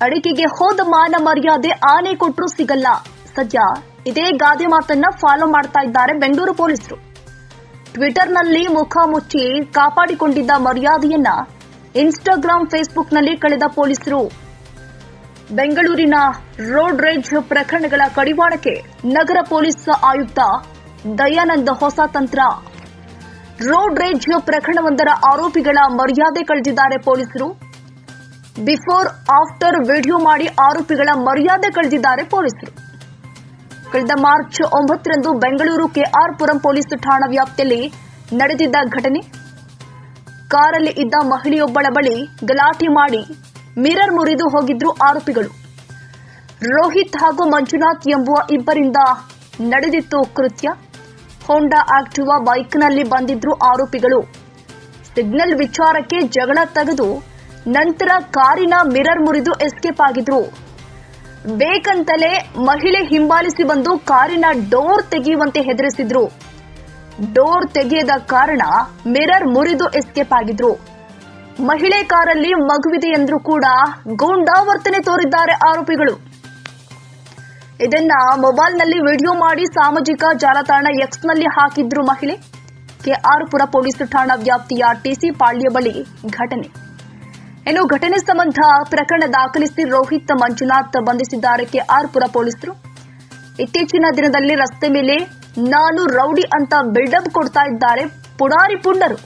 ಅಡಿಕೆಗೆ ಹೋದ ಮಾನ ಮರ್ಯಾದೆ ಆನೆ ಕೊಟ್ಟರು ಸಿಗಲ್ಲ. ಸದ್ಯ ಇದೇ ಗಾದೆ ಮಾತನ್ನ ಫಾಲೋ ಮಾಡ್ತಾ ಇದ್ದಾರೆ ಬೆಂಗಳೂರು ಪೊಲೀಸರು. ಟ್ವಿಟರ್ನಲ್ಲಿ ಮುಖ ಮುಚ್ಚಿ ಕಾಪಾಡಿಕೊಂಡಿದ್ದ ಮರ್ಯಾದೆಯನ್ನ ಇನ್ಸ್ಟಾಗ್ರಾಂ ಫೇಸ್ಬುಕ್ನಲ್ಲಿ ಕಳೆದ ಪೊಲೀಸರು. ಬೆಂಗಳೂರಿನ ರೋಡ್ ರೇಜ್ ಪ್ರಕರಣಗಳ ಕಡಿವಾಣಕ್ಕೆ ನಗರ ಪೊಲೀಸ್ ಆಯುಕ್ತ ದಯಾನಂದ ಹೊಸ ತಂತ್ರ. ರೋಡ್ ರೇಜ್ ಪ್ರಕರಣವೊಂದರ ಆರೋಪಿಗಳ ಮರ್ಯಾದೆ ಕಳೆದಿದ್ದಾರೆ ಪೊಲೀಸರು. ಬಿಫೋರ್, ಆಫ್ಟರ್ ವಿಡಿಯೋ ಮಾಡಿ ಆರೋಪಿಗಳ ಮರ್ಯಾದೆ ಕಳೆದಿದ್ದಾರೆ ಪೊಲೀಸರು. ಕಳೆದ ಮಾರ್ಚ್ ಒಂಬತ್ತರಂದು ಬೆಂಗಳೂರು ಕೆಆರ್ ಪುರಂ ಪೊಲೀಸ್ ಠಾಣಾ ವ್ಯಾಪ್ತಿಯಲ್ಲಿ ನಡೆದಿದ್ದ ಘಟನೆ. ಕಾರಲ್ಲಿ ಇದ್ದ ಮಹಿಳೆಯೊಬ್ಬಳ ಬಳಿ ಗಲಾಟೆ ಮಾಡಿ ಮಿರರ್ ಮುರಿದು ಹೋಗಿದ್ರು ಆರೋಪಿಗಳು. ರೋಹಿತ್ ಹಾಗೂ ಮಂಜುನಾಥ್ ಎಂಬುವ ಇಬ್ಬರಿಂದ ನಡೆದಿತ್ತು ಕೃತ್ಯ. ಹೋಂಡಾ ಆಕ್ಟಿವಾ ಬೈಕ್ನಲ್ಲಿ ಬಂದಿದ್ರು ಆರೋಪಿಗಳು. ಸಿಗ್ನಲ್ ವಿಚಾರಕ್ಕೆ ಜಗಳ ತೆಗೆದು ನಂತರ ಕಾರಿನ ಮಿರರ್ ಮುರಿದು ಎಸ್ಕೇಪ್ ಆಗಿದ್ರು. ಬೇಕಂತಲೇ ಮಹಿಳೆ ಹಿಂಬಾಲಿಸಿ ಬಂದು ಕಾರಿನ ಡೋರ್ ತೆಗೆಯುವಂತೆ ಹೆದರಿಸಿದ್ರು. ಡೋರ್ ತೆಗೆಯದ ಕಾರಣ ಮಿರರ್ ಮುರಿದು ಎಸ್ಕೇಪ್ ಆಗಿದ್ರು. ಮಹಿಳೆ ಕಾರಲ್ಲಿ ಮಗುವಿದೆ ಎಂದ್ರೂ ಕೂಡ ಗೂಂಡಾವರ್ತನೆ ತೋರಿದ್ದಾರೆ ಆರೋಪಿಗಳು. ಇದನ್ನ ಮೊಬೈಲ್ನಲ್ಲಿ ವಿಡಿಯೋ ಮಾಡಿ ಸಾಮಾಜಿಕ ಜಾಲತಾಣ ಎಕ್ಸ್ನಲ್ಲಿ ಹಾಕಿದ್ರು ಮಹಿಳೆ. ಕೆಆರ್ ಪುರ ಪೊಲೀಸ್ ಠಾಣಾ ವ್ಯಾಪ್ತಿಯ ಟಿಸಿ ಪಾಳ್ಯ ಬಳಿ ಘಟನೆ. ಇನ್ನು ಘಟನೆ ಸಂಬಂಧ ಪ್ರಕರಣ ದಾಖಲಿಸಿ ರೋಹಿತ್ ಮಂಜುನಾಥ್ ಬಂಧಿಸಿದ್ದಾರೆ ಆರ್ಪುರ ಪುರ ಪೊಲೀಸರು. ಇತ್ತೀಚಿನ ದಿನದಲ್ಲಿ ರಸ್ತೆ ಮೇಲೆ ನಾನು ರೌಡಿ ಅಂತ ಬಿಲ್ಡಪ್ ಕೊಡ್ತಾ ಇದ್ದಾರೆ ಪುಡಾರಿ ಪುಂಡರು.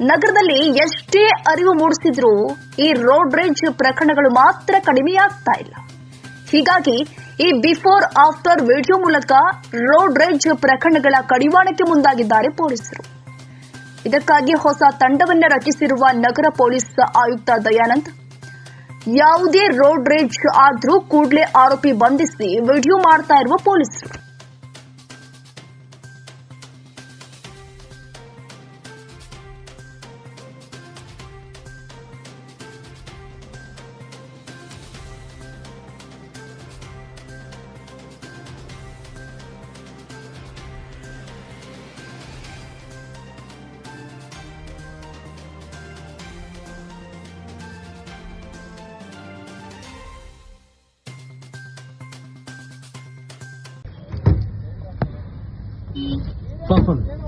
ನಗರದಲ್ಲಿ ಎಷ್ಟೇ ಅರಿವು ಮೂಡಿಸಿದ್ರೂ ಈ ರೋಡ್ ರೇಜ್ ಪ್ರಕರಣಗಳು ಮಾತ್ರ ಕಡಿಮೆಯಾಗ್ತಾ ಇಲ್ಲ. ಹೀಗಾಗಿ ಈ ಬಿಫೋರ್ ಆಫ್ಟರ್ ವಿಡಿಯೋ ಮೂಲಕ ರೋಡ್ ರೇಜ್ ಪ್ರಕರಣಗಳ ಕಡಿವಾಣಕ್ಕೆ ಮುಂದಾಗಿದ್ದಾರೆ ಪೊಲೀಸರು. ಇದಕ್ಕಾಗಿ ಹೊಸ ತಂಡವನ್ನ ರಚಿಸಿರುವ ನಗರ ಪೊಲೀಸ್ ಆಯುಕ್ತ ದಯಾನಂದ್. ಯಾವುದೇ ರೋಡ್ ರೇಜ್ ಆದ್ರೂ ಕೂಡಲೇ ಆರೋಪಿ ಬಂಧಿಸಿ ವಿಡಿಯೋ ಮಾಡ್ತಾ ಇರುವ ಪೊಲೀಸರು. Buffalo.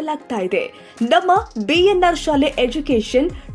ಕೈಗೊಳ್ಳಲಾಗ್ತಾ ಇದೆ. ನಮ್ಮ ಬಿಎನ್ಆರ್ ಶಾಲೆ ಎಜುಕೇಶನ್